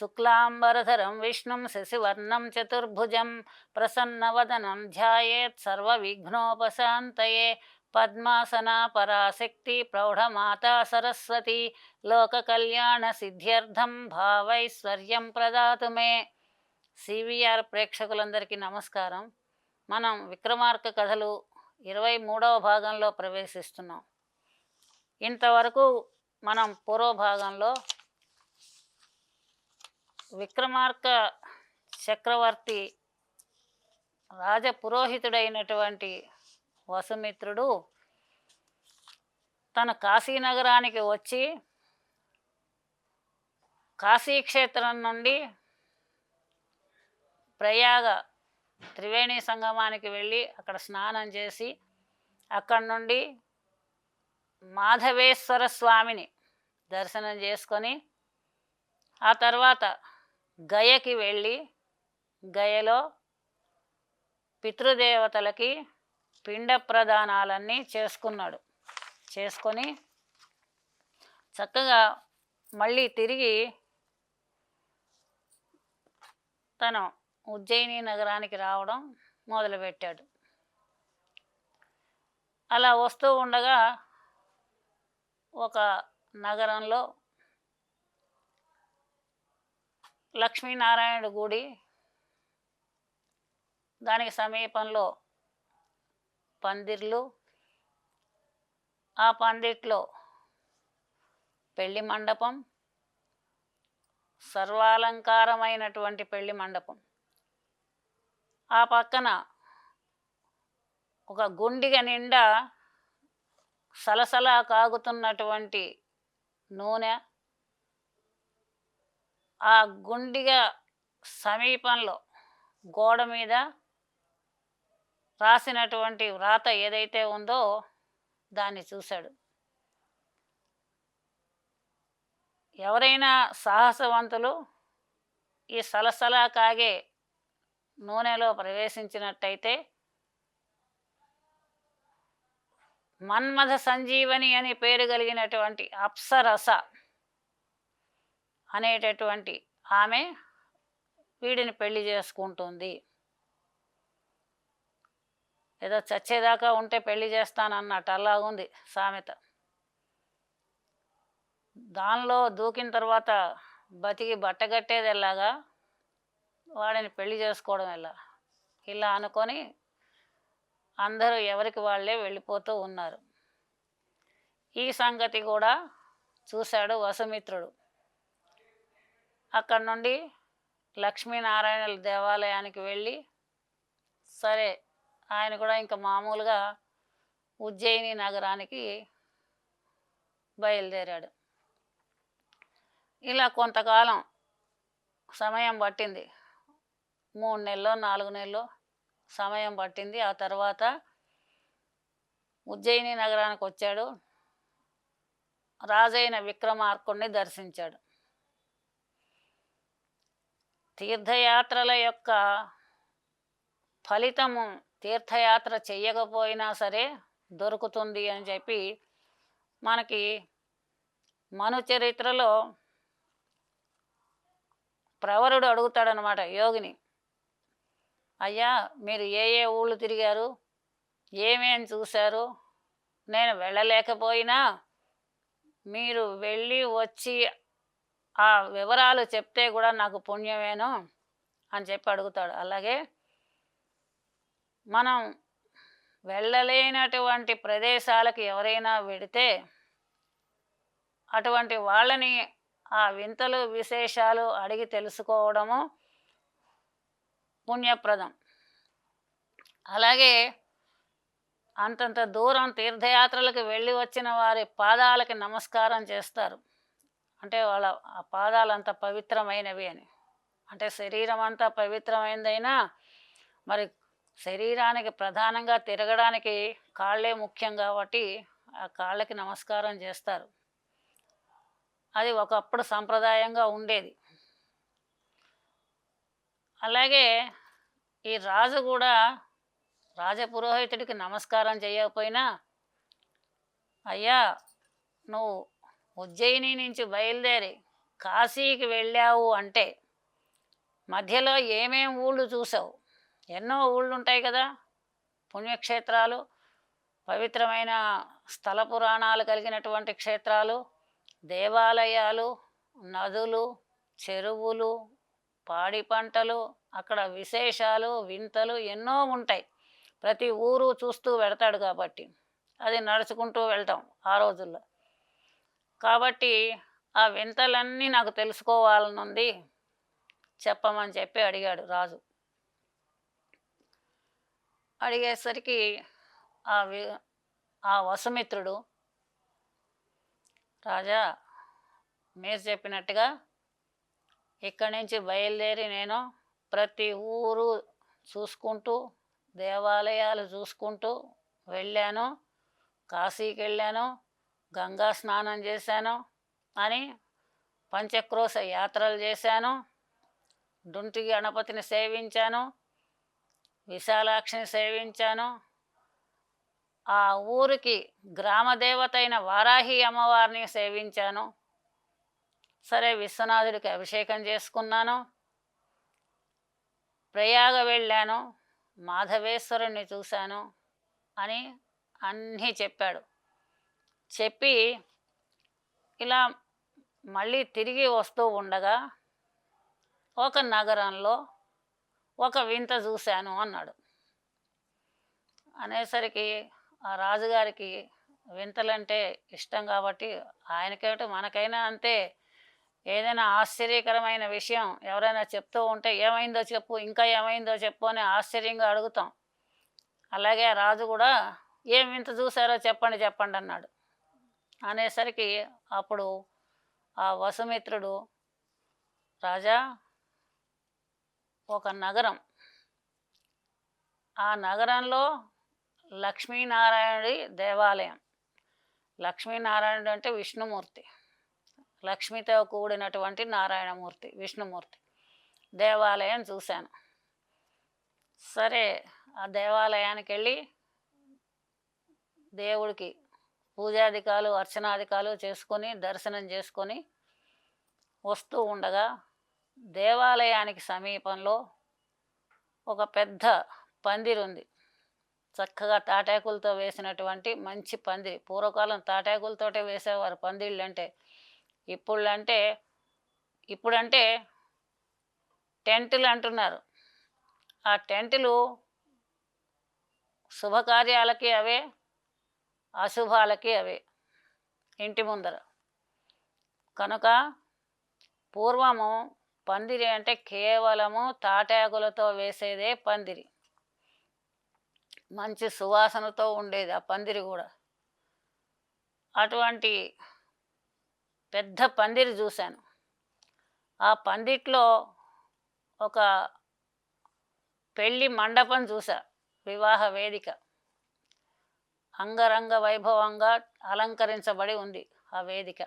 శుక్లాంబరధరం విష్ణుం శశివర్ణం చతుర్భుజం ప్రసన్నవదనం ధ్యాయేత్ సర్వవిఘ్నోపశాంతయే పద్మాసనా పరాశక్తి ప్రౌఢమాతా సరస్వతి లోకకళ్యాణ సిద్ధ్యర్థం భావైశ్వర్యం ప్రదాతు మే. సివిఆర్ ప్రేక్షకులందరికీ నమస్కారం. మనం విక్రమార్క కథలు ఇరవై మూడవ భాగంలో ప్రవేశిస్తున్నాం. ఇంతవరకు మనం పూర్వ భాగంలో విక్రమార్క చక్రవర్తి రాజపురోహితుడైనటువంటి వసుమిత్రుడు తన కాశీనగరానికి వచ్చి కాశీక్షేత్రం నుండి ప్రయాగ త్రివేణి సంగమానికి వెళ్ళి అక్కడ స్నానం చేసి అక్కడి నుండి మాధవేశ్వర స్వామిని దర్శనం చేసుకొని ఆ తర్వాత గయకి వెళ్ళి గయలో పితృదేవతలకి పిండ ప్రదానాలన్నీ చేసుకున్నాడు. చేసుకొని చక్కగా మళ్ళీ తిరిగి తను ఉజ్జయిని నగరానికి రావడం మొదలుపెట్టాడు. అలా వస్తూ ఉండగా ఒక నగరంలో లక్ష్మీనారాయణ గుడి దానికి సమీపంలో పందిర్లు ఆ పందిట్లో పెళ్ళి మండపం సర్వాలంకారమైనటువంటి పెళ్ళి మండపం. ఆ పక్కన ఒక గుండిగ నిండా సలసలా కాగుతున్నటువంటి నూనె ఆ గుండిగ సమీపంలో గోడ మీద రాసినటువంటి వ్రాత ఏదైతే ఉందో దాన్ని చూశాడు. ఎవరైనా సాహసవంతులు ఈ సలసలా కాగే నూనెలో ప్రవేశించినట్టయితే మన్మథ సంజీవని అని పేరు కలిగినటువంటి అప్సరస అనేటటువంటి ఆమె వీడిని పెళ్ళి చేసుకుంటుంది. ఏదో చచ్చేదాకా ఉంటే పెళ్ళి చేస్తానన్నట్టు అలాగుంది సామెత. దానిలో దూకిన తర్వాత బతికి బట్టగట్టేది ఎలాగా? వాడిని పెళ్ళి చేసుకోవడం ఎలా? ఇలా అనుకొని అందరూ ఎవరికి వాళ్ళే వెళ్ళిపోతూ ఉన్నారు. ఈ సంగతి కూడా చూశాడు వసుమిత్రుడు. అక్కడి నుండి లక్ష్మీనారాయణ దేవాలయానికి వెళ్ళి సరే ఆయన కూడా ఇంకా మామూలుగా ఉజ్జయిని నగరానికి బయలుదేరాడు. ఇలా కొంతకాలం సమయం పట్టింది. మూడు నెలలో నాలుగు నెలలు సమయం పట్టింది. ఆ తర్వాత ఉజ్జయిని నగరానికి వచ్చాడు. రాజైన విక్రమార్కుడిని దర్శించాడు. తీర్థయాత్రల యొక్క ఫలితము తీర్థయాత్ర చెయ్యకపోయినా సరే దొరుకుతుంది అని చెప్పి మనకి మను చరిత్రలో ప్రవరుడు అడుగుతాడనమాట యోగిని. అయ్యా మీరు ఏ ఏ ఊళ్ళు తిరిగారు? ఏమేమి చూశారు? నేను వెళ్ళలేకపోయినా మీరు వెళ్ళి వచ్చి ఆ వివరాలు చెప్తే కూడా నాకు పుణ్యమేను అని చెప్పి అడుగుతాడు. అలాగే మనం వెళ్ళలేనటువంటి ప్రదేశాలకు ఎవరైనా వెడితే అటువంటి వాళ్ళని ఆ వింతలు విశేషాలు అడిగి తెలుసుకోవడము పుణ్యప్రదం. అలాగే అంతంత దూరం తీర్థయాత్రలకు వెళ్ళి వచ్చిన వారి పాదాలకి నమస్కారం చేస్తారు. అంటే వాళ్ళ ఆ పాదాలు అంత పవిత్రమైనవి అని. అంటే శరీరం అంతా పవిత్రమైనదైనా మరి శరీరానికి ప్రధానంగా తిరగడానికి కాళ్ళే ముఖ్యం కాబట్టి ఆ కాళ్ళకి నమస్కారం చేస్తారు. అది ఒకప్పుడు సంప్రదాయంగా ఉండేది. అలాగే ఈ రాజు కూడా రాజపురోహితుడికి నమస్కారం చేయకపోయినా అయ్యా నువ్వు ఉజ్జయిని నుంచి బయలుదేరి కాశీకి వెళ్ళావు అంటే మధ్యలో ఏమేం ఊళ్ళు చూసావు ఎన్నో ఊళ్ళు ఉంటాయి కదా. పుణ్యక్షేత్రాలు పవిత్రమైన స్థల పురాణాలు కలిగినటువంటి క్షేత్రాలు దేవాలయాలు నదులు చెరువులు పాడి పంటలు అక్కడ విశేషాలు వింతలు ఎన్నో ఉంటాయి. ప్రతి ఊరు చూస్తూ వెడతాడు కాబట్టి. అది నడుచుకుంటూ వెళ్తాం ఆ రోజుల్లో. కాబట్టి ఆ వింతలన్నీ నాకు తెలుసుకోవాలనుంది. చెప్పమని చెప్పి అడిగాడు రాజు. అడిగేసరికి ఆ వి ఆ వసుమిత్రుడు రాజా మీరు చెప్పినట్టుగా ఇక్కడి నుంచి బయలుదేరి నేను ప్రతి ఊరు చూసుకుంటూ దేవాలయాలు చూసుకుంటూ వెళ్ళాను. కాశీకి వెళ్ళాను. గంగా స్నానం చేశాను అని పంచక్రోశ యాత్రలు చేశాను. డుంటి గణపతిని సేవించాను. విశాలాక్షిని సేవించాను. ఆ ఊరికి గ్రామదేవత అయిన వారాహి అమ్మవారిని సేవించాను. సరే విశ్వనాథుడికి అభిషేకం చేసుకున్నాను. ప్రయాగ వెళ్ళాను. మాధవేశ్వరుణ్ణి చూశాను అని అన్నీ చెప్పాడు. చెప్పి ఇలా మళ్ళీ తిరిగి వస్తూ ఉండగా ఒక నగరంలో ఒక వింత చూశాను అన్నాడు. అనేసరికి ఆ రాజుగారికి వింతలంటే ఇష్టం కాబట్టి ఆయనకేమిటి మనకైనా అంతే. ఏదైనా ఆశ్చర్యకరమైన విషయం ఎవరైనా చెప్తూ ఉంటే ఏమైందో చెప్పు ఇంకా ఏమైందో చెప్పు అని ఆశ్చర్యంగా అడుగుతాం. అలాగే ఆ రాజు కూడా ఏం వింత చూసారో చెప్పండి చెప్పండి అన్నాడు. అనేసరికి అప్పుడు ఆ వసుమిత్రుడు రాజా ఒక నగరం. ఆ నగరంలో లక్ష్మీనారాయణుడి దేవాలయం. లక్ష్మీనారాయణుడు అంటే విష్ణుమూర్తి. లక్ష్మితో కూడినటువంటి నారాయణమూర్తి విష్ణుమూర్తి. దేవాలయం చూశాను. సరే ఆ దేవాలయానికి వెళ్ళి దేవుడికి పూజాధికాలు అర్చనాధికాలు చేసుకొని దర్శనం చేసుకొని వస్తూ ఉండగా దేవాలయానికి సమీపంలో ఒక పెద్ద పందిరి ఉంది. చక్కగా తాటాకులతో వేసినటువంటి మంచి పందిరి. పూర్వకాలం తాటాకులతోటే వేసేవారు పందిళ్ళు అంటే ఇప్పుడు అంటే ఇప్పుడంటే టెంటులు అంటున్నారు ఆ టెంటులు శుభకార్యాలకి అవే అశుభాలకి అవే. ఇంటి ముందర. కనుక పూర్వము పందిరి అంటే కేవలము తాటాకులతో వేసేదే పందిరి. మంచి సువాసనతో ఉండేది ఆ పందిరి కూడా. అటువంటి పెద్ద పందిరి చూశాను. ఆ పందిట్లో ఒక పెళ్ళి మండపం చూసా వివాహ వేదిక. అంగరంగ వైభవంగా అలంకరించబడి ఉంది ఆ వేదిక.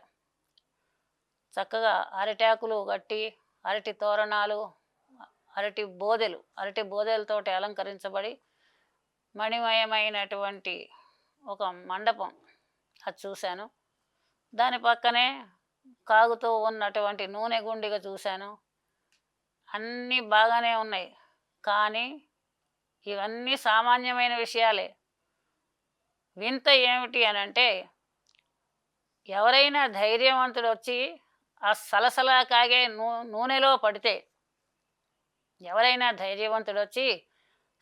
చక్కగా అరిటాకులు కట్టి అరటి తోరణాలు అరటి బోదెలు అరటి బోదెలతోటి అలంకరించబడి మణిమయమైనటువంటి ఒక మండపం అది చూశాను. దాని పక్కనే కాగుతూ ఉన్నటువంటి నూనె గుండిగా చూశాను. అన్నీ బాగానే ఉన్నాయి. కానీ ఇవన్నీ సామాన్యమైన విషయాలే. వింత ఏమిటి అని అంటే ఎవరైనా ధైర్యవంతుడు వచ్చి ఆ సలసలా కాగే నూ నూనెలో పడితే ఎవరైనా ధైర్యవంతుడు వచ్చి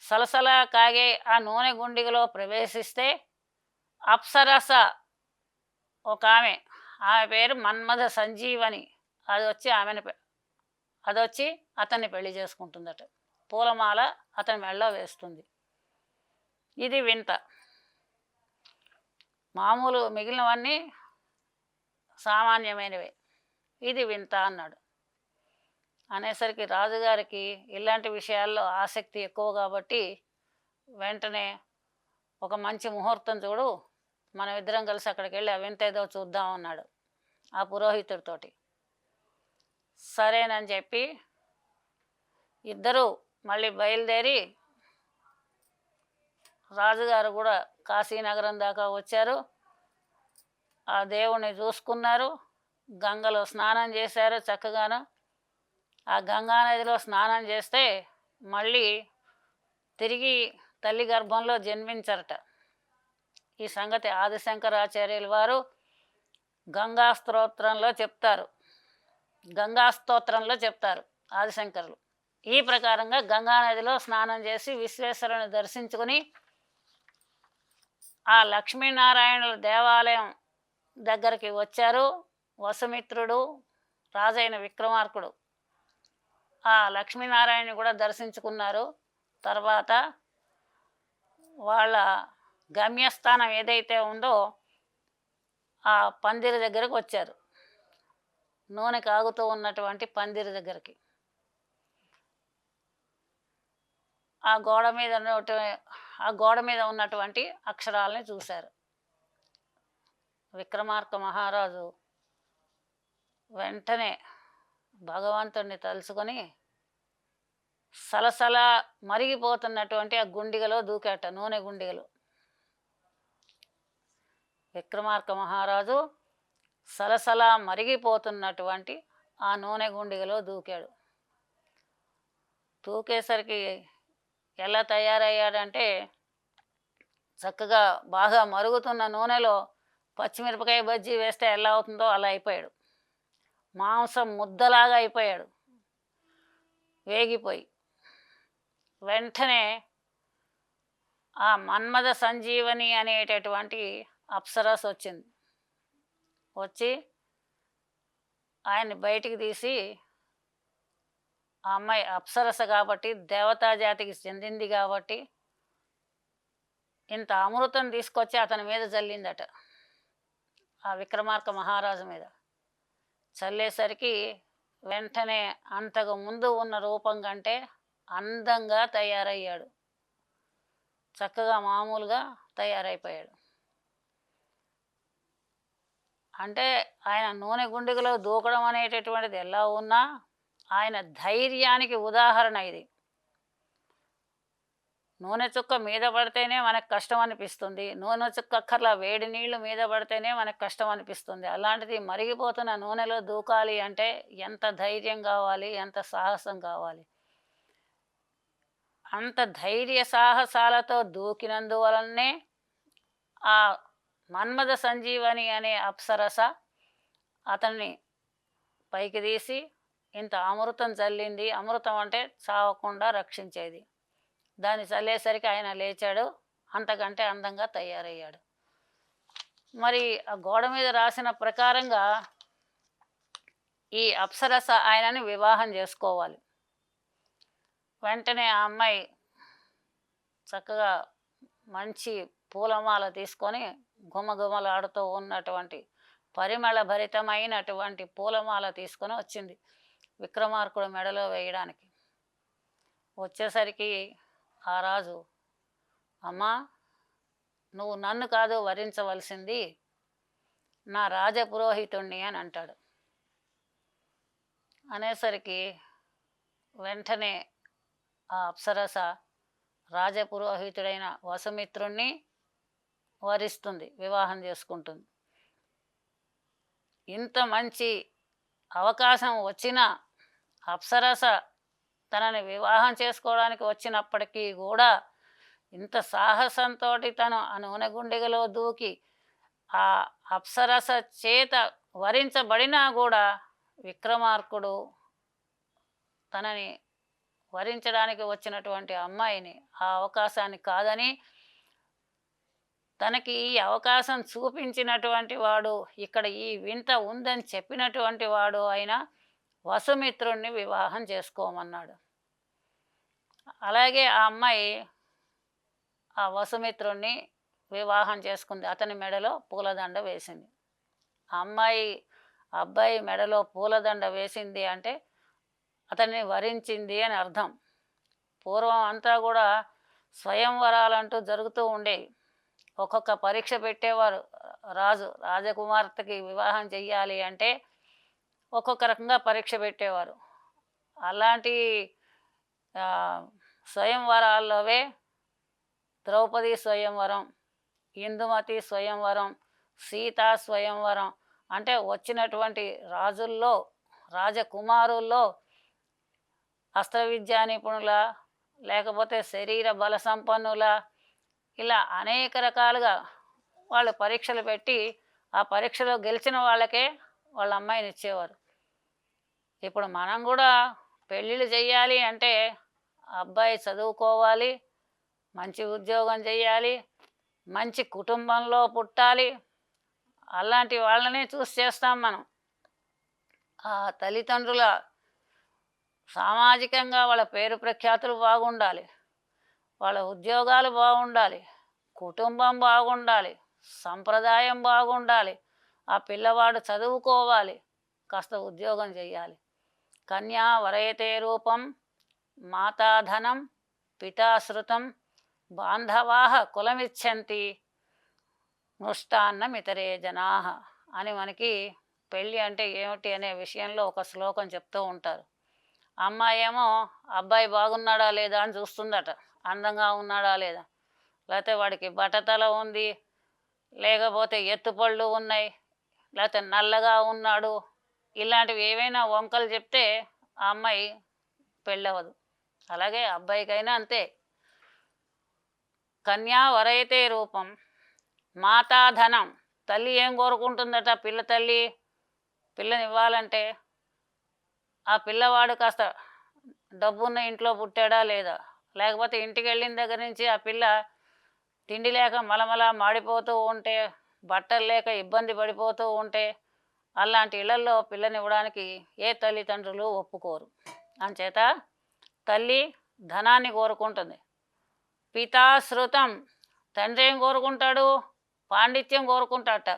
సలసలా కాగే ఆ నూనె గుండిగలో ప్రవేశిస్తే అప్సరస ఒక ఆమె ఆమె పేరు మన్మథ సంజీవని అది వచ్చి ఆమెను అది వచ్చి అతన్ని పెళ్ళి చేసుకుంటుందట. పూలమాల అతని మెళ్ళ వేస్తుంది. ఇది వింత. మామూలు మిగిలినవన్నీ సామాన్యమైనవే. ఇది వింత అన్నాడు. అనేసరికి రాజుగారికి ఇలాంటి విషయాల్లో ఆసక్తి ఎక్కువ కాబట్టి వెంటనే ఒక మంచి ముహూర్తం చూడు మనం ఇద్దరం కలిసి అక్కడికి వెళ్ళి ఆ వింత ఏదో చూద్దాం అన్నాడు ఆ పురోహితుడితోటి. సరేనని చెప్పి ఇద్దరు మళ్ళీ బయలుదేరి రాజుగారు కూడా కాశీనగరం దాకా వచ్చారు. ఆ దేవుణ్ణి చూసుకున్నారు. గంగలో స్నానం చేశారు చక్కగాను. ఆ గంగా నదిలో స్నానం చేస్తే మళ్ళీ తిరిగి తల్లి గర్భంలో జన్మించరట. ఈ సంగతి ఆదిశంకరాచార్యుల వారు గంగా స్తోత్రంలో చెప్తారు. గంగా స్తోత్రంలో చెప్తారు ఆదిశంకరులు. ఈ ప్రకారంగా గంగా నదిలో స్నానం చేసి విశ్వేశ్వరుని దర్శించుకుని ఆ లక్ష్మీనారాయణుల దేవాలయం దగ్గరికి వచ్చారు వసుమిత్రుడు రాజైన విక్రమార్కుడు. ఆ లక్ష్మీనారాయణ కూడా దర్శించుకున్నారు. తర్వాత వాళ్ళ గమ్యస్థానం ఏదైతే ఉందో ఆ పందిరి దగ్గరకు వచ్చారు. నూనె కాగుతూ ఉన్నటువంటి పందిరి దగ్గరికి. ఆ గోడ మీద ఆ గోడ మీద ఉన్నటువంటి అక్షరాలని చూశారు. విక్రమార్క మహారాజు వెంటనే భగవంతుణ్ణి తలుచుకొని సలసల మరిగిపోతున్నటువంటి ఆ గుండిగలో దూకాట నూనె గుండిగలు. విక్రమార్క మహారాజు సలసల మరిగిపోతున్నటువంటి ఆ నూనె గుండిగలో దూకాడు. దూకేసరికి ఎలా తయారయ్యాడంటే చక్కగా బాగా మరుగుతున్న నూనెలో పచ్చిమిరపకాయ బజ్జీ వేస్తే ఎలా అవుతుందో అలా అయిపోయాడు. మాంసం ముద్దలాగా అయిపోయాడు. వేగిపోయి. వెంటనే ఆ మన్మథ సంజీవని అనేటటువంటి అప్సరస్ వచ్చింది. వచ్చి ఆయన్ని బయటికి తీసి ఆ అమ్మాయి అప్సరస కాబట్టి దేవతా జాతికి చెందింది కాబట్టి ఇంత అమృతం తీసుకొచ్చి అతని మీద చల్లిందట ఆ విక్రమార్క మహారాజు మీద. చల్లేసరికి వెంటనే అంతకు ముందు ఉన్న రూపం కంటే అందంగా తయారయ్యాడు. చక్కగా మామూలుగా తయారైపోయాడు. అంటే ఆయన నూనె గుండిగలో దూకడం అనేటటువంటిది ఎలా ఉన్నా ఆయన ధైర్యానికి ఉదాహరణ ఇది. నూనె చుక్క మీద పడితేనే మనకు కష్టం అనిపిస్తుంది. నూనె చుక్క అక్కర్లా వేడి నీళ్ళు మీద పడితేనే మనకు కష్టం అనిపిస్తుంది. అలాంటిది మరిగిపోతున్న నూనెలో దూకాలి అంటే ఎంత ధైర్యం కావాలి? ఎంత సాహసం కావాలి? అంత ధైర్య సాహసాలతో దూకినందువలనే ఆ మన్మథ సంజీవని అనే అప్సరస అతన్ని పైకి తీసి ఇంత అమృతం చల్లింది అమృతం అంటే చావకుండా రక్షించేది. దాన్ని చల్లేసరికి ఆయన లేచాడు. అంతకంటే అందంగా తయారయ్యాడు. మరి ఆ గోడ మీద రాసిన ప్రకారంగా ఈ అప్సరస ఆయనని వివాహం చేసుకోవాలి. వెంటనే ఆ అమ్మాయి చక్కగా మంచి పూలమాల తీసుకొని గుమగుమలాడుతూ ఉన్నటువంటి పరిమళ భరితమైనటువంటి పూలమాల తీసుకొని వచ్చింది. విక్రమార్కుడు మెడలో వేయడానికి. వచ్చేసరికి ఆ రాజు అమ్మా నువ్వు నన్ను కాదు వరించవలసింది నా రాజపురోహితుణ్ణి అని అంటాడు. అనేసరికి వెంటనే ఆ అప్సరస రాజపురోహితుడైన వసుమిత్రుణ్ణి వరిస్తుంది వివాహం చేసుకుంటుంది. ఇంత మంచి అవకాశం వచ్చిన అప్సరస తనని వివాహం చేసుకోవడానికి వచ్చినప్పటికీ కూడా ఇంత సాహసంతో తను ఆ నూనె గుండెగలో దూకి ఆ అప్సరస చేత వరించబడినా కూడా విక్రమార్కుడు తనని వరించడానికి వచ్చినటువంటి అమ్మాయిని ఆ అవకాశాన్ని కాదని తనకి ఈ అవకాశం చూపించినటువంటి వాడు ఇక్కడ ఈ వింత ఉందని చెప్పినటువంటి వాడు అయినా వసుమిత్రుణ్ణి వివాహం చేసుకోమన్నాడు. అలాగే ఆ అమ్మాయి ఆ వసుమిత్రుణ్ణి వివాహం చేసుకుంది. అతని మెడలో పూలదండ వేసింది. ఆ అమ్మాయి అబ్బాయి మెడలో పూలదండ వేసింది అంటే అతన్ని వరించింది అని అర్థం. పూర్వం అంతా కూడా స్వయంవరాలంటూ జరుగుతూ ఉండేవి. ఒక్కొక్క పరీక్ష పెట్టేవారు. రాజు రాజకుమార్తెకి వివాహం చెయ్యాలి అంటే ఒక్కొక్క రకంగా పరీక్ష పెట్టేవారు. అలాంటి స్వయంవరాల్లోవే ద్రౌపది స్వయంవరం ఇందుమతి స్వయంవరం సీతా స్వయంవరం అంటే వచ్చినటువంటి రాజుల్లో రాజకుమారుల్లో అస్త్ర విద్యా నిపుణుల లేకపోతే శరీర బల సంపన్నుల ఇలా అనేక రకాలుగా వాళ్ళు పరీక్షలు పెట్టి ఆ పరీక్షలో గెలిచిన వాళ్ళకే వాళ్ళ అమ్మాయిని ఇచ్చేవారు. ఇప్పుడు మనం కూడా పెళ్ళిళ్ళు చేయాలి అంటే అబ్బాయి చదువుకోవాలి మంచి ఉద్యోగం చేయాలి మంచి కుటుంబంలో పుట్టాలి అలాంటి వాళ్ళనే చూసి చేస్తాం మనం. ఆ తల్లిదండ్రుల సామాజికంగా వాళ్ళ పేరు ప్రఖ్యాతులు బాగుండాలి వాళ్ళ ఉద్యోగాలు బాగుండాలి కుటుంబం బాగుండాలి సంప్రదాయం బాగుండాలి ఆ పిల్లవాడు చదువుకోవాలి కాస్త ఉద్యోగం చేయాలి కన్యా వరయతే రూపం మాతాధనం పితాశ్రుతం బాంధవాహ కులమిచ్చంతి మృష్టాన్నం ఇతరే జనా అని మనకి పెళ్ళి అంటే ఏమిటి అనే విషయంలో ఒక శ్లోకం చెప్తూ ఉంటారు. అమ్మాయి ఏమో అబ్బాయి బాగున్నాడా లేదా? అని చూస్తుందట. అందంగా ఉన్నాడా లేదా? లేకపోతే వాడికి బట్టతల ఉంది లేకపోతే ఎత్తుపళ్ళు ఉన్నాయి లేకపోతే నల్లగా ఉన్నాడు. ఇలాంటివి ఏవైనా వంకలు చెప్తే ఆ అమ్మాయి పెళ్ళవదు. అలాగే అబ్బాయికైనా అంతే. కన్యా వరైతే రూపం. మాతాధనం. తల్లి ఏం కోరుకుంటుందట? పిల్ల తల్లి పిల్లనివ్వాలంటే ఆ పిల్లవాడు కాస్త డబ్బున్న ఇంట్లో పుట్టాడా లేదా? లేకపోతే ఇంటికి వెళ్ళిన దగ్గర నుంచి ఆ పిల్ల తిండి లేక మలమల మాడిపోతూ ఉంటే బట్టలు లేక ఇబ్బంది పడిపోతూ ఉంటే అలాంటి ఇళ్ళలో పిల్లనివ్వడానికి ఏ తల్లిదండ్రులు ఒప్పుకోరు. అంచేత తల్లి ధనాన్ని కోరుకుంటుంది. పితాశ్రుతం తండ్రి ఏం కోరుకుంటాడు? పాండిత్యం కోరుకుంటాడట.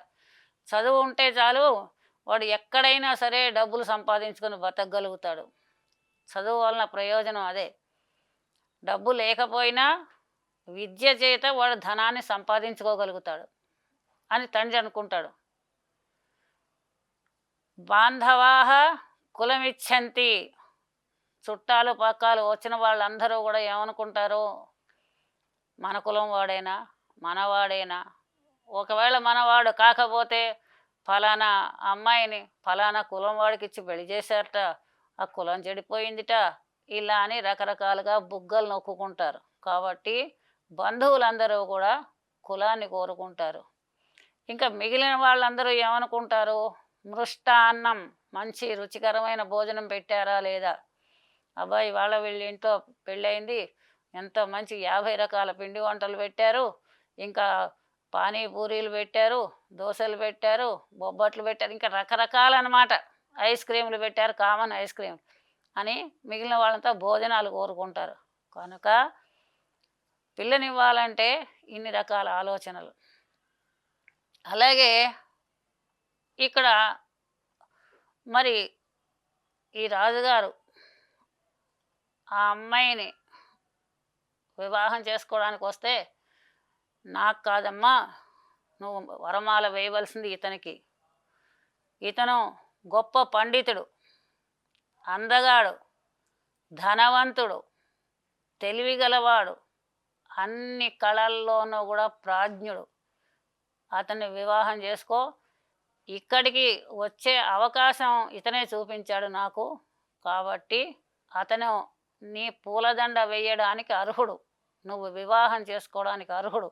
చదువు ఉంటే చాలు వాడు ఎక్కడైనా సరే డబ్బులు సంపాదించుకొని బతకగలుగుతాడు. చదువు వలన ప్రయోజనం అదే. డబ్బు లేకపోయినా విద్య చేత వాడు ధనాన్ని సంపాదించుకోగలుగుతాడు. అని తండ్రి అనుకుంటాడు. బాంధవాహ కులమిచ్చంతి. చుట్టాలు పక్కాలు వచ్చిన వాళ్ళందరూ కూడా ఏమనుకుంటారు? మన కులం వాడైనా? మనవాడైనా ఒకవేళ మనవాడు కాకపోతే ఫలానా అమ్మాయిని ఫలానా కులం వాడికి ఇచ్చి పెళ్ళి చేశారట ఆ కులం చెడిపోయిందిట ఇలా అని రకరకాలుగా బుగ్గలు నొక్కుకుంటారు. కాబట్టి బంధువులందరూ కూడా కులాన్ని కోరుకుంటారు. ఇంకా మిగిలిన వాళ్ళందరూ ఏమనుకుంటారు? మృష్టాన్నం మంచి రుచికరమైన భోజనం పెట్టారా లేదా? అబ్బాయి వాళ్ళ వీళ్ళ ఇంట్లో పెళ్ళయింది. ఎంతో మంచి యాభై రకాల పిండి వంటలు పెట్టారు. ఇంకా పానీపూరీలు పెట్టారు దోశలు పెట్టారు బొబ్బట్లు పెట్టారు ఇంకా రకరకాల అనమాట ఐస్ క్రీములు పెట్టారు కామన్ ఐస్ క్రీమ్ అని మిగిలిన వాళ్ళంతా భోజనాలు కోరుకుంటారు. కనుక పిల్లనివ్వాలంటే ఇన్ని రకాల ఆలోచనలు. అలాగే ఇక్కడ మరి ఈ రాజుగారు ఆ అమ్మాయిని వివాహం చేసుకోవడానికి వస్తే నాకు కాదమ్మా నువ్వు వరమాల వేయవలసింది ఇతనికి. ఇతను గొప్ప పండితుడు అందగాడు ధనవంతుడు తెలివిగలవాడు అన్ని కళల్లోనూ కూడా ప్రాజ్ఞుడు. అతన్ని వివాహం చేసుకో. ఇక్కడికి వచ్చే అవకాశం ఇతనే చూపించాడు నాకు. కాబట్టి అతను నీ పూలదండ వేయడానికి అర్హుడు. నువ్వు వివాహం చేసుకోవడానికి అర్హుడు.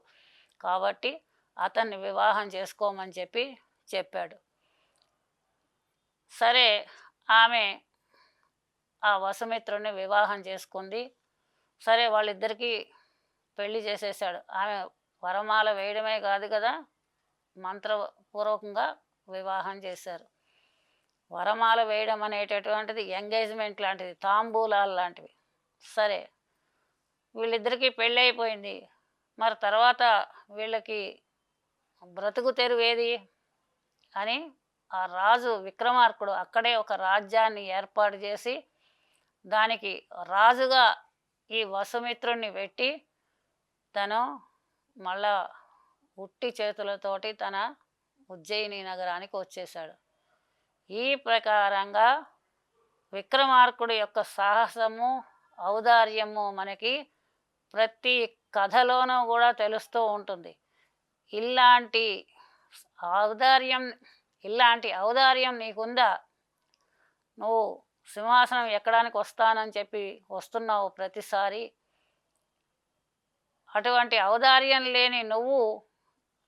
కాబట్టి అతన్ని వివాహం చేసుకోమని చెప్పి చెప్పాడు. సరే ఆమె ఆ వసుమిత్రుని వివాహం చేసుకుంది. సరే వాళ్ళిద్దరికీ పెళ్ళి చేసేసాడు ఆమె వరమాల వేయడమే కాదు కదా. మంత్రపూర్వకంగా వివాహం చేశారు. వరమాల వేయడం అనేటటువంటిది ఎంగేజ్మెంట్ లాంటిది తాంబూలాలు లాంటివి. సరే వీళ్ళిద్దరికీ పెళ్ళి అయిపోయింది. మరి తర్వాత వీళ్ళకి బ్రతుకు తెరువేది అని ఆ రాజు విక్రమార్కుడు అక్కడే ఒక రాజ్యాన్ని ఏర్పాటు చేసి దానికి రాజుగా ఈ వసుమిత్రుణ్ణి పెట్టి తను మళ్ళా ఉట్టి చేతులతోటి తన ఉజ్జయిని నగరానికి వచ్చేశాడు. ఈ ప్రకారంగా విక్రమార్కుడు యొక్క సాహసము ఔదార్యము మనకి ప్రతి కథలోనూ కూడా తెలుస్తూ ఉంటుంది. ఇలాంటి ఔదార్యం ఇలాంటి ఔదార్యం నీకుందా? నువ్వు సింహాసనం ఎక్కడానికి వస్తానని చెప్పి వస్తున్నావు ప్రతిసారి. అటువంటి ఔదార్యం లేని నువ్వు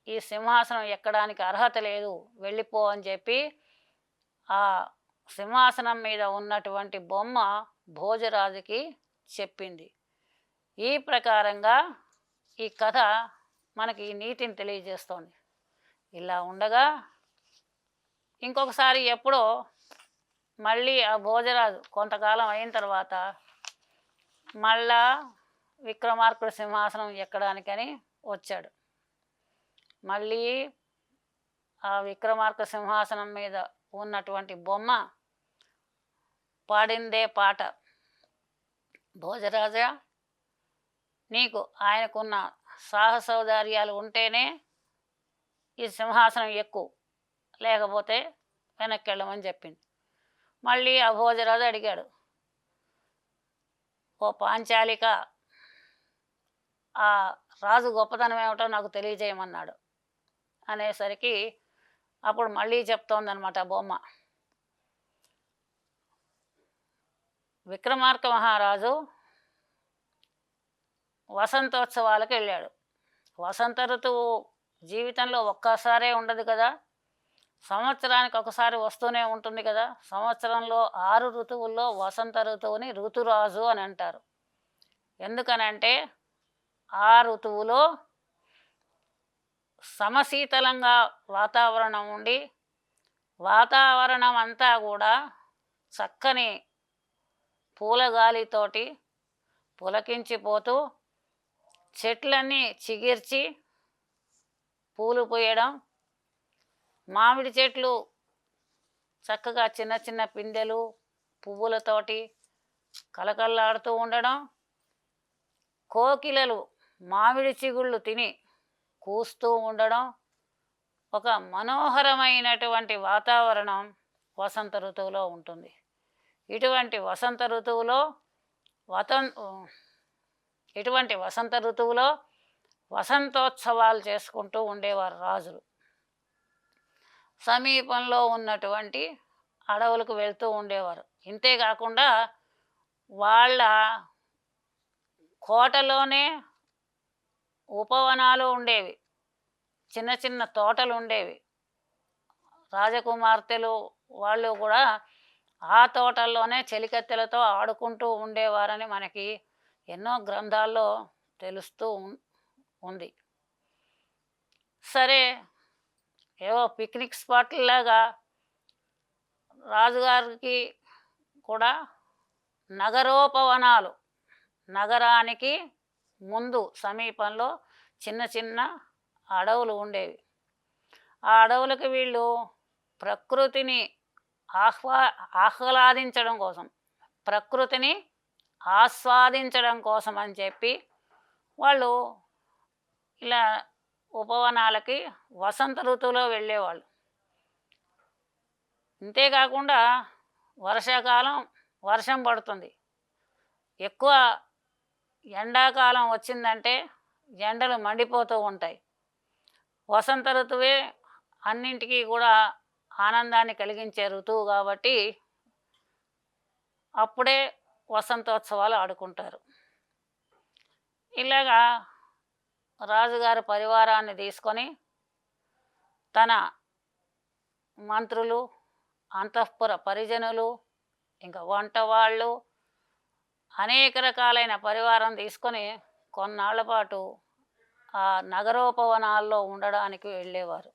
ఈ సింహాసనం ఎక్కడానికి అర్హత లేదు వెళ్ళిపో అని చెప్పి ఆ సింహాసనం మీద ఉన్నటువంటి బొమ్మ భోజరాజుకి చెప్పింది. ఈ ప్రకారంగా ఈ కథ మనకి ఈ నీతిని తెలియజేస్తోంది. ఇలా ఉండగా ఇంకొకసారి ఎప్పుడో మళ్ళీ ఆ భోజరాజు కొంతకాలం అయిన తర్వాత మళ్ళా విక్రమార్కుడు సింహాసనం ఎక్కడానికని వచ్చాడు. మళ్ళీ ఆ విక్రమార్క సింహాసనం మీద ఉన్నటువంటి బొమ్మ పాడిందే పాట. భోజరాజా నీకు ఆయనకున్న సాహసౌదార్యాలు ఉంటేనే ఈ సింహాసనం ఎక్కువ. లేకపోతే వెనక్కి వెళ్ళమని చెప్పింది. మళ్ళీ ఆ భోజరాజు అడిగాడు ఓ పాంచాలిక ఆ రాజు గొప్పతనం ఏమిటో నాకు తెలియజేయమన్నాడు. అనేసరికి అప్పుడు మళ్ళీ చెప్తోందనమాట బొమ్మ. విక్రమార్క మహారాజు వసంతోత్సవాలకు వెళ్ళాడు. వసంత ఋతువు జీవితంలో ఒక్కసారే ఉండదు కదా. సంవత్సరానికి ఒకసారి వస్తూనే ఉంటుంది కదా. సంవత్సరంలో ఆరు ఋతువుల్లో వసంత ఋతువుని ఋతురాజు అని అంటారు. ఎందుకనంటే ఆ ఋతువులో సమశీతలంగా వాతావరణం ఉండి వాతావరణం అంతా కూడా చక్కని పూలగాలితోటి పులకించిపోతూ చెట్లన్నీ చిగిర్చి పూలు పూయడం మామిడి చెట్లు చక్కగా చిన్న చిన్న పిందెలు పువ్వులతోటి కలకల్లాడుతూ ఉండడం కోకిలలు మామిడి చిగుళ్ళు తిని కూస్తూ ఉండడం ఒక మనోహరమైనటువంటి వాతావరణం వసంత ఋతువులో ఉంటుంది. ఇటువంటి వసంత ఋతువులో వతం ఇటువంటి వసంత ఋతువులో వసంతోత్సవాలు చేసుకుంటూ ఉండేవారు రాజులు. సమీపంలో ఉన్నటువంటి అడవులకు వెళ్తూ ఉండేవారు. ఇంతేకాకుండా వాళ్ళ కోటలోనే ఉపవనాలు ఉండేవి. చిన్న చిన్న తోటలు ఉండేవి. రాజకుమార్తెలు వాళ్ళు కూడా ఆ తోటల్లోనే చెలికత్తెలతో ఆడుకుంటూ ఉండేవారని మనకి ఎన్నో గ్రంథాల్లో తెలుస్తూ ఉం- ఉంది. సరే ఏవో పిక్నిక్ స్పాట్లాగా రాజుగారికి కూడా నగరోపవనాలు నగరానికి ముందు సమీపంలో చిన్న చిన్న అడవులు ఉండేవి. ఆ అడవులకు వీళ్ళు ప్రకృతిని ఆహ్వా ఆహ్లాదించడం కోసం ప్రకృతిని ఆస్వాదించడం కోసం అని చెప్పి వాళ్ళు ఇలా ఉపవనాలకి వసంత ఋతువులో వెళ్ళేవాళ్ళు. అంతేకాకుండా వర్షాకాలం వర్షం పడుతుంది. ఎక్కువ ఎండాకాలం వచ్చిందంటే ఎండలు మండిపోతూ ఉంటాయి. వసంత ఋతువే అన్నింటికీ కూడా ఆనందాన్ని కలిగించే ఋతువు కాబట్టి అప్పుడే వసంతోత్సవాలు ఆడుకుంటారు. ఇలాగా రాజుగారి పరివారాన్ని తీసుకొని తన మంత్రులు అంతఃపుర పరిజనులు ఇంకా వంట వాళ్ళు అనేక రకాలైన పరివారం తీసుకొని కొన్నాళ్ళ పాటు ఆ నగరోపవనాల్లో ఉండడానికి వెళ్ళేవారు.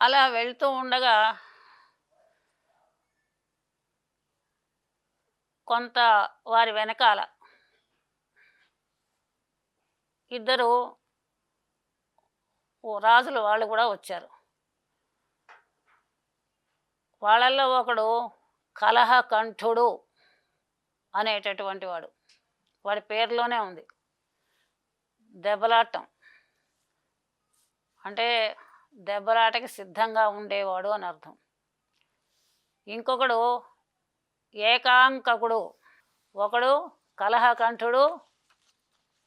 అలా వెళ్తూ ఉండగా కొంత వారి వెనకాల ఇద్దరు రాజులు వాళ్ళు కూడా వచ్చారు. వాళ్ళల్లో ఒకడు కలహకంఠుడు అనేటటువంటి వాడు. వాడి పేరులోనే ఉంది. దెబ్బలాటం. అంటే దెబ్బలాటకి సిద్ధంగా ఉండేవాడు అని అర్థం. ఇంకొకడు ఏకాంకకుడు. ఒకడు కలహకంఠుడు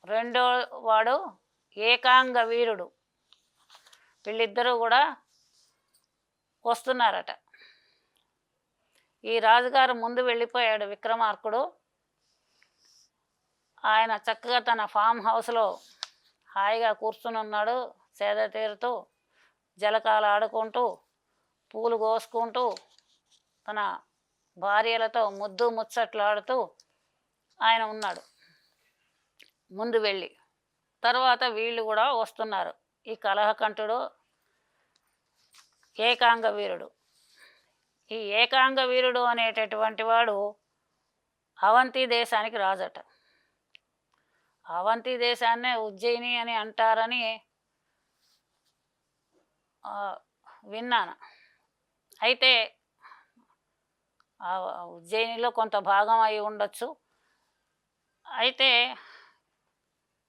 రెండో వాడు ఏకాంగ వీరుడు. వీళ్ళిద్దరూ కూడా వస్తున్నారట. ఈ రాజుగారు ముందు వెళ్ళిపోయాడు విక్రమార్కుడు. ఆయన చక్కగా తన ఫామ్ హౌస్లో హాయిగా కూర్చుని ఉన్నాడు సేద తీరుతూ జలకాలు ఆడుకుంటూ పూలు కోసుకుంటూ తన భార్యలతో ముద్దు ముచ్చట్లాడుతూ ఆయన ఉన్నాడు. ముందు వెళ్ళి తర్వాత వీళ్ళు కూడా వస్తున్నారు. ఈ కలహకంఠుడు ఏకాంగ వీరుడు. ఈ ఏకాంగ వీరుడు అనేటటువంటి వాడు అవంతి దేశానికి రాజట. అవంతి దేశాన్నే ఉజ్జయిని అని అంటారని విన్నాను. అయితే ఉజ్జయినిలో కొంత భాగం అయి ఉండొచ్చు. అయితే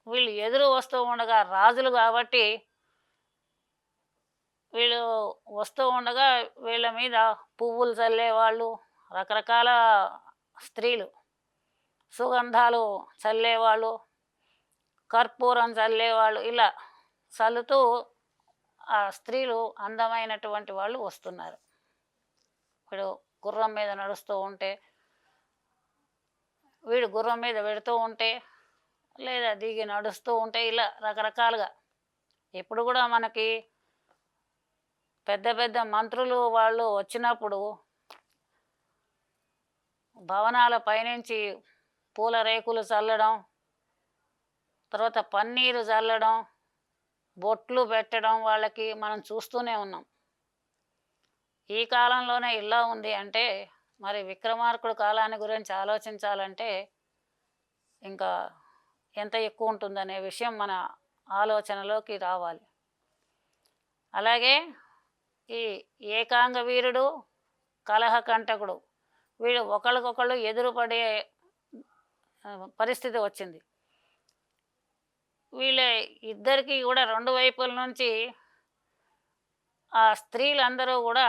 వీళ్ళు ఎదురు వస్తూ ఉండగా రాజులు కాబట్టి వీళ్ళు వస్తూ ఉండగా వీళ్ళ మీద పువ్వులు చల్లేవాళ్ళు రకరకాల స్త్రీలు. సుగంధాలు చల్లేవాళ్ళు కర్పూరం చల్లేవాళ్ళు ఇలా చల్లుతూ ఆ స్త్రీలు అందమైనటువంటి వాళ్ళు వస్తున్నారు. వీడు గుర్రం మీద నడుస్తూ ఉంటే వీడు గుర్రం మీద పెడుతూ ఉంటే లేదా దిగి నడుస్తూ ఉంటే ఇలా రకరకాలుగా. ఇప్పుడు కూడా మనకి పెద్ద పెద్ద మంత్రులు వాళ్ళు వచ్చినప్పుడు భవనాల పైనుంచి పూల రేకులు చల్లడం తర్వాత పన్నీరు చల్లడం బొట్లు పెట్టడం వాళ్ళకి మనం చూస్తూనే ఉన్నాం. ఈ కాలంలోనే ఇలా ఉంది అంటే మరి విక్రమార్కుడు కాలాన్ని గురించి ఆలోచించాలంటే ఇంకా ఎంత ఎక్కువ ఉంటుందనే విషయం మన ఆలోచనలోకి రావాలి. అలాగే ఈ ఏకాంగ వీరుడు కలహకంటకుడు వీళ్ళు ఒకళ్ళకొకళ్ళు ఎదురుపడే పరిస్థితి వచ్చింది. వీళ్ళ ఇద్దరికి కూడా రెండు వైపుల నుంచి ఆ స్త్రీలందరూ కూడా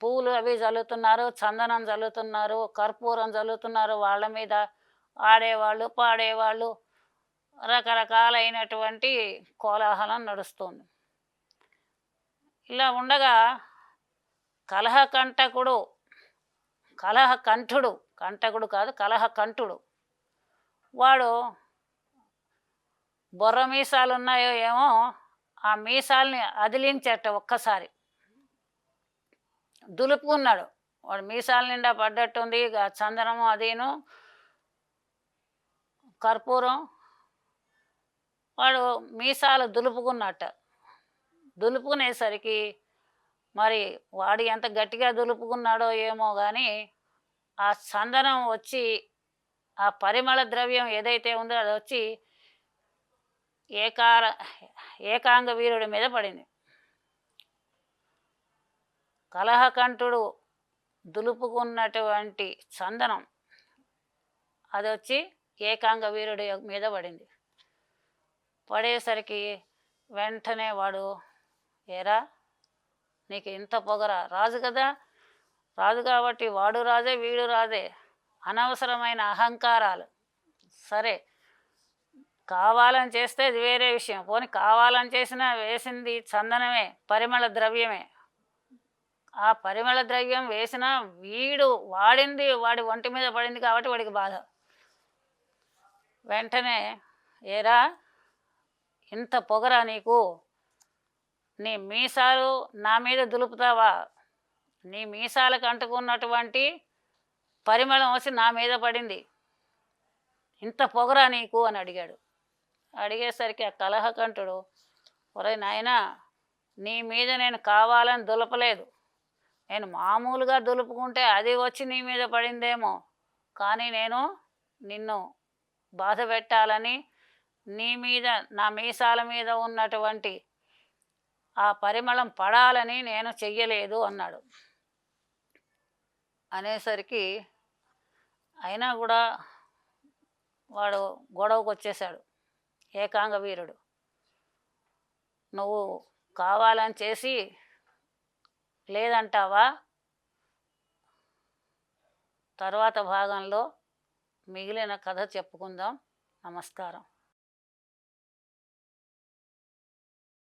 పూలు అవి చల్లుతున్నారు చందనం చల్లుతున్నారు కర్పూరం చల్లుతున్నారు వాళ్ళ మీద ఆడేవాళ్ళు పాడేవాళ్ళు రకరకాలైనటువంటి కోలాహలం నడుస్తుంది. ఇలా ఉండగా కలహకంటకుడు కలహకంఠుడు కంటకుడు కాదు కలహకంఠుడు. వాడు బొర్ర మీసాలు ఉన్నాయో ఏమో ఆ మీసాల్ని అదిలించట ఒక్కసారి. దులుపుకున్నాడు వాడు మీసాల నిండా పడ్డట్టుంది చందనము అదీను కర్పూరం. వాడు మీసాలు దులుపుకున్నట్ట. దులుపుకునేసరికి మరి వాడు ఎంత గట్టిగా దులుపుకున్నాడో ఏమో కానీ ఆ చందనం వచ్చి ఆ పరిమళ ద్రవ్యం ఏదైతే ఉందో అది వచ్చి ఏకార ఏకాంగ వీరుడి మీద పడింది. కలహకంఠుడు దులుపుకున్నటువంటి చందనం అది వచ్చి ఏకాంగ వీరుడి మీద పడింది. పడేసరికి వెంటనే వాడు ఏరా? నీకు ఇంత పొగరా? రాజు కదా? రాజు కాబట్టి వాడు రాజే వీడు రాజే. అనవసరమైన అహంకారాలు. సరే. కావాలని చేస్తే అది వేరే విషయం. పోనీ కావాలని చేసినా వేసింది చందనమే పరిమళ ద్రవ్యమే. ఆ పరిమళ ద్రవ్యం వేసినా వీడు వాడింది వాడి ఒంటి మీద పడింది కాబట్టి వాడికి బాధ. వెంటనే ఏరా? ఇంత పొగరా నీకు? నీ మీసాలు నా మీద దులుపుతావా? నీ మీసాలకు అంటుకున్నటువంటి పరిమళం వచ్చి నా మీద పడింది. ఇంత పొగరా నీకు? అని అడిగాడు. అడిగేసరికి ఆ కలహకంఠుడు ఒరే నాయనా నీ మీద నేను కావాలని దులపలేదు. నేను మామూలుగా దులుపుకుంటే అది వచ్చి నీ మీద పడిందేమో. కానీ నేను నిన్ను బాధ పెట్టాలని నీ మీద నా మీసాల మీద ఉన్నటువంటి ఆ పరిమళం పడాలని నేను చెయ్యలేదు అన్నాడు. అనేసరికి అయినా కూడా వాడు గొడవకు వచ్చేసాడు ఏకాంగ వీరుడు. నువ్వు కావాలని చేసి లేదంటావా? తర్వాత భాగంలో మిగిలిన కథ చెప్పుకుందాం. నమస్కారం.